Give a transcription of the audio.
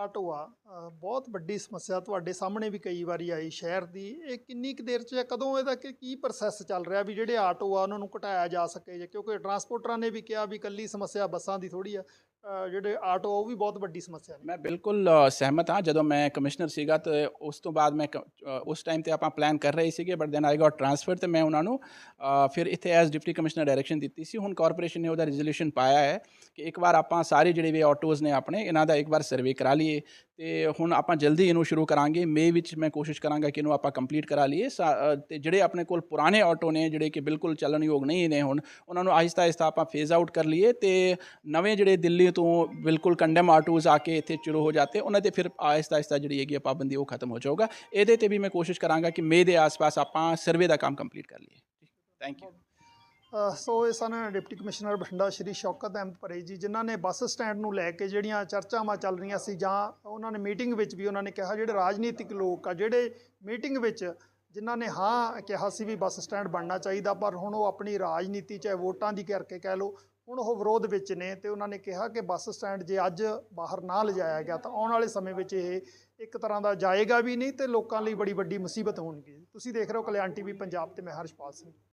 Auto ਆ ਬਹੁਤ ਵੱਡੀ ਸਮੱਸਿਆ ਤੁਹਾਡੇ ਸਾਹਮਣੇ ਵੀ ਕਈ ਵਾਰੀ ਆਈ ਸ਼ਹਿਰ ਦੀ। ਇਹ ਕਿੰਨੀ ਕੁ ਦੇਰ ਚ ਜਾਂ ਕਦੋਂ ਇਹਦਾ ਕਿ, ਕੀ ਪ੍ਰੋਸੈਸ ਚੱਲ ਰਿਹਾ ਵੀ ਜਿਹੜੇ ਆਟੋ ਆ ਉਹਨਾਂ ਨੂੰ ਘਟਾਇਆ ਜਾ ਸਕੇ ਜਾਂ? ਕਿਉਂਕਿ ਟਰਾਂਸਪੋਰਟਰਾਂ ਨੇ ਵੀ ਕਿਹਾ ਵੀ ਕੱਲੀ ਸਮੱਸਿਆ ਬੱਸਾਂ ਦੀ ਥੋੜੀ ਆ ਜਿਹੜੇ ਆਟੋ ਆ ਉਹ ਵੀ ਬਹੁਤ ਵੱਡੀ ਸਮੱਸਿਆ ਨੇ। ਮੈਂ ਬਿਲਕੁਲ ਸਹਿਮਤ ਹਾਂ। ਜਦੋਂ ਮੈਂ ਕਮਿਸ਼ਨਰ ਸੀਗਾ ਤੇ ਉਸ ਤੋਂ ਬਾਅਦ ਮੈਂ ਕ- ਉਸ ਟਾਈਮ ਤੇ ਆਪਾਂ ਪਲਾਨ ਕਰ ਰਹੇ ਸੀਗੇ but then I got transfer ਤੇ ਮੈਂ ਉਹਨਾਂ ਨੂੰ ਫਿਰ ਇੱਥੇ ਐਜ਼ ਡਿਪਟੀ ਕਮਿਸ਼ਨਰ ਡਾਇਰੈਕਸ਼ਨ ਦਿੱਤੀ ਸੀ। ਹੁਣ ਕਾਰਪੋਰੇਸ਼ਨ ਨੇ ਉਹਦਾ ਰੈਜ਼ੋਲੂਸ਼ਨ ਪਾਇਆ ਹੈ ਕਿ ਇੱਕ ਵਾਰ ਆਪਾਂ ਸਾਰੇ ਜਿਹੜੇ ਵੀ ਆਟੋਜ਼ ਨੇ ਆਪਣੇ, ਇਹਨਾਂ ਦਾ ਇੱਕ ਵਾਰ ਸਰਵੇ ਕਰਾ ਲਈਏ ਤੇ ਹੁਣ ਆਪਾਂ ਜਲਦੀ ਇਹਨੂੰ ਸ਼ੁਰੂ ਕਰਾਂਗੇ। ਮਈ ਵਿੱਚ ਮੈਂ ਕੋਸ਼ਿਸ਼ ਕਰਾਂਗਾ ਕਿ ਇਹਨੂੰ ਆਪਾਂ ਕੰਪਲੀਟ ਕਰਾ ਲਈਏ। ਸਾ- ਅ, ਤੇ ਜਿਹੜੇ ਆਪਣੇ ਕੋਲ ਪੁਰਾਣੇ ਆਟੋ ਨੇ ਜਿਹੜੇ ਕਿ ਬਿਲਕੁਲ ਚੱਲਣਯੋਗ ਨਹੀਂ ਨੇ ਹੁਣ ਉਹਨਾਂ ਨੂੰ ਆਹਿਸਤਾ ਆਹਿਸਤਾ ਆਪਾਂ ਫੇਜ਼ ਆਊਟ ਕਰ ਲਈਏ ਤੇ ਨਵੇਂ ਜਿਹੜੇ ਦਿੱਲੀ ਤੋਂ ਬਿਲਕੁਲ ਕੰਡਮ ਆਟੋਜ਼ ਆ ਕੇ ਇੱਥੇ ਸ਼ੁਰੂ ਹੋ ਜਾਤੇ ਉਹਨਾਂ ਤੇ ਫਿਰ ਆਹਿਸਤਾ ਆਹਿਸਤਾ ਜਿਹੜੀ ਹੈਗੀ ਆ ਪਾਬੰਦੀ ਉਹ ਖਤਮ ਹੋ ਜਾਊਗਾ। ਇਹਦੇ ਤੇ ਵੀ ਮੈਂ ਕੋਸ਼ਿਸ਼ ਕਰਾਂਗਾ ਕਿ ਮਈ ਦੇ ਆਸ-ਪਾਸ ਆਪਾਂ ਸਰਵੇ ਦਾ ਕੰਮ ਕੰਪਲੀਟ ਕਰ ਲਈਏ। ਥੈਂਕ ਯੂ ਸੋ ਇਹ ਸਨ ਡਿਪਟੀ ਕਮਿਸ਼ਨਰ ਬਠਿੰਡਾ ਸ਼੍ਰੀ ਸ਼ੌਕਤ ਅਹਿਮਦ ਪਰੇ ਜੀ, ਜਿਨ੍ਹਾਂ ਨੇ ਬੱਸ ਸਟੈਂਡ ਨੂੰ ਲੈ ਕੇ ਜਿਹੜੀਆਂ ਚਰਚਾਵਾਂ ਚੱਲ ਰਹੀਆਂ ਸੀ ਜਾਂ ਉਹਨਾਂ ਨੇ ਮੀਟਿੰਗ ਵਿੱਚ ਵੀ ਉਹਨਾਂ ਨੇ ਕਿਹਾ, ਜਿਹੜੇ ਰਾਜਨੀਤਿਕ ਲੋਕ ਆ, ਜਿਹੜੇ ਮੀਟਿੰਗ ਵਿੱਚ ਜਿਨ੍ਹਾਂ ਨੇ ਹਾਂ ਕਿਹਾ ਸੀ ਵੀ ਬੱਸ ਸਟੈਂਡ ਬਣਨਾ ਚਾਹੀਦਾ, ਪਰ ਹੁਣ ਉਹ ਆਪਣੀ ਰਾਜਨੀਤੀ ਚਾਹੇ ਵੋਟਾਂ ਦੀ ਕਰਕੇ ਕਹਿ ਲਓ, ਹੁਣ ਉਹ ਵਿਰੋਧ ਵਿੱਚ ਨੇ ਤੇ ਉਹਨਾਂ ਨੇ ਕਿਹਾ ਕਿ ਬੱਸ ਸਟੈਂਡ ਜੇ ਅੱਜ ਬਾਹਰ ਨਾ ਲਿਜਾਇਆ ਗਿਆ ਤਾਂ ਆਉਣ ਵਾਲੇ ਸਮੇਂ ਵਿੱਚ ਇਹ ਇੱਕ ਤਰ੍ਹਾਂ ਦਾ ਜਾਏਗਾ ਵੀ ਨਹੀਂ ਤੇ ਲੋਕਾਂ ਲਈ ਬੜੀ ਵੱਡੀ ਮੁਸੀਬਤ ਹੋਣਗੀ। ਤੁਸੀਂ ਦੇਖ ਰਹੇ ਹੋ ਕਲਿਆਣ ਟੀਵੀ ਪੰਜਾਬ ਤੇ ਮੈਂ ਹਰਸ਼ਪਾਲ ਸਿੰਘ।